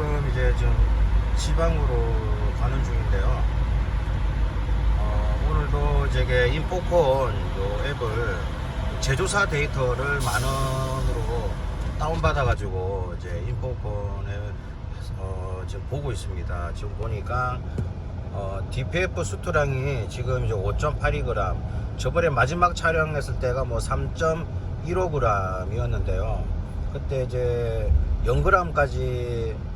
지금 이제 좀 지방으로 가는 중인데요. 어, 오늘도 제게 인포콘 요 앱을 제조사 데이터를 만 원으로 다운받아 가지고 이제 인포콘에 어, 지금 보고 있습니다. 지금 보니까 어, DPF 수트량이 지금 이제 5.82g 저번에 마지막 촬영했을 때가 뭐 3.15g이었는데요. 그때 이제 0g까지 그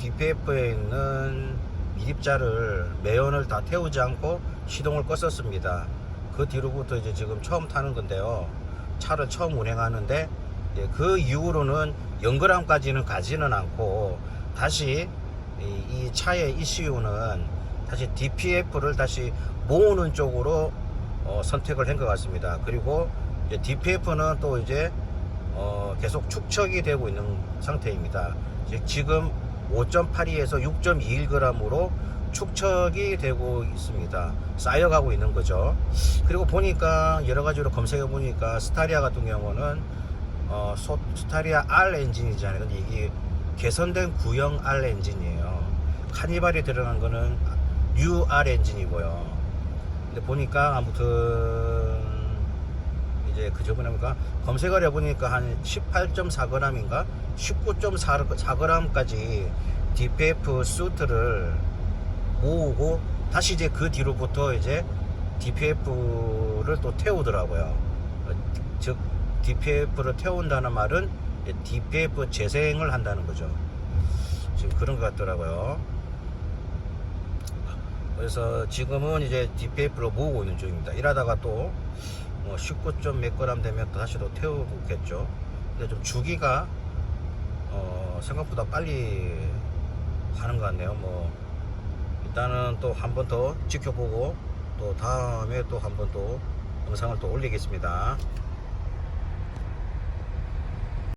DPF에 있는 미립자를 매연을 다 태우지 않고 시동을 껐었습니다. 그 뒤로부터 이제 지금 처음 타는 건데요. 차를 처음 운행하는데 이제 그 이후로는 0g까지는 가지는 않고 다시 이, 이 차의 ECU는 다시 DPF를 다시 모으는 쪽으로 어, 선택을 한 것 같습니다. 그리고 DPF는 또 이제 어, 계속 축척이 되고 있는 상태입니다. 즉, 지금 5.82에서 6.21g으로 축척이 되고 있습니다. 쌓여가고 있는 거죠. 그리고 보니까 여러 가지로 검색해 보니까 스타리아 같은 경우는 어, 소- 스타리아 R 엔진이잖아요. 근데 이게 개선된 구형 R 엔진이에요. 카니발이 들어간 거는 뉴 R 엔진이고요. 근데 보니까 아무튼 이제 그 저번에 보니까 검색을 해보니까 한 18.4g인가 19.4g까지 DPF 수트를 모으고 다시 이제 그 뒤로부터 이제 DPF를 또 태우더라고요. 어, 즉 DPF를 태운다는 말은 DPF 재생을 한다는 거죠. 지금 그런 것 같더라고요. 그래서 지금은 이제 DPF로 모으고 있는 중입니다. 이러다가 또 뭐 19점 몇 그램 되면 또 다시 또 태우겠죠. 근데 좀 주기가 어 생각보다 빨리 가는 것 같네요. 뭐 일단은 또 한 번 더 지켜보고 또 다음에 또 한 번 또 영상을 또 올리겠습니다.